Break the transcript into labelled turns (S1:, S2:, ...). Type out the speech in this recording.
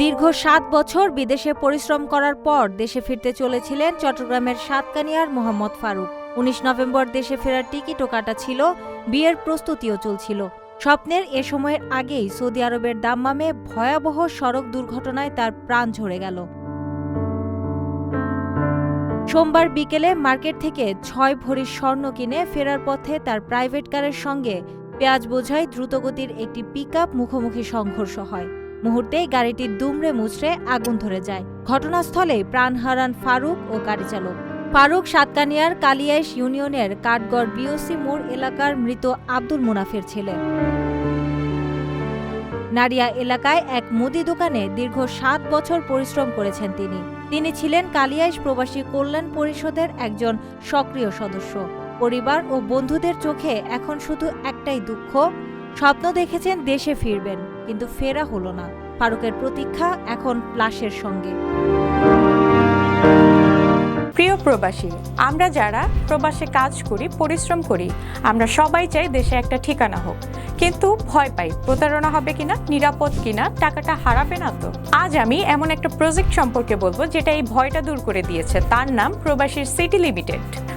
S1: দীর্ঘ সাত বছর বিদেশে পরিশ্রম করার পর দেশে ফিরতে চলেছিলেন চট্টগ্রামের সাতকানিয়ার মোহাম্মদ ফারুক। উনিশ নভেম্বর দেশে ফেরার টিকিটও কাটা ছিল, বিয়ের প্রস্তুতিও চলছিল। স্বপ্নের এ সময়ের আগেই সৌদি আরবের দাম্মামে ভয়াবহ সড়ক দুর্ঘটনায় তার প্রাণ ঝরে গেল। সোমবার বিকেলে মার্কেট থেকে ছয় ভরি স্বর্ণ কিনে ফেরার পথে তার প্রাইভেট কারের সঙ্গে পেঁয়াজ বোঝাই দ্রুতগতির একটি পিকআপ মুখোমুখি সংঘর্ষ হয়। মুহূর্তেই গাড়িটি দুমড়ে মুচড়ে আগুন ধরে যায়। ঘটনাস্থলে প্রাণ হারান ফারুক ও গাড়ি চালক। ফারুক সাতকানিয়ার কালিয়াইশ ইউনিয়নের কাঠগড় বিওসি মোড় এলাকার মৃত আব্দুল মুনাফের ছেলে। নারিয়া এলাকায় এক মুদি দোকানে দীর্ঘ সাত বছর পরিশ্রম করেছেন তিনি। তিনি ছিলেন কালিয়াইশ প্রবাসী কল্যাণ পরিষদের একজন সক্রিয় সদস্য। পরিবার ও বন্ধুদের চোখে এখন শুধু একটাই দুঃখ, স্বপ্ন দেখেছেন দেশে ফিরবেন। কিন্তু ফেরা হলো না। ফারুকের প্রতীক্ষা এখন লাশের সঙ্গে।
S2: প্রিয় প্রবাসী, আমরা যারা প্রবাসে কাজ করি, পরিশ্রম করি, আমরা সবাই চাই দেশে একটা ঠিকানা হোক। কিন্তু ভয় পাই, প্রতারণা হবে কিনা, নিরাপদ কিনা, টাকাটা হারাবে না তো? আজ আমি এমন একটা প্রজেক্ট সম্পর্কে বলব, যেটা এই ভয়টা দূর করে দিয়েছে। তার নাম প্রবাসীর সিটি লিমিটেড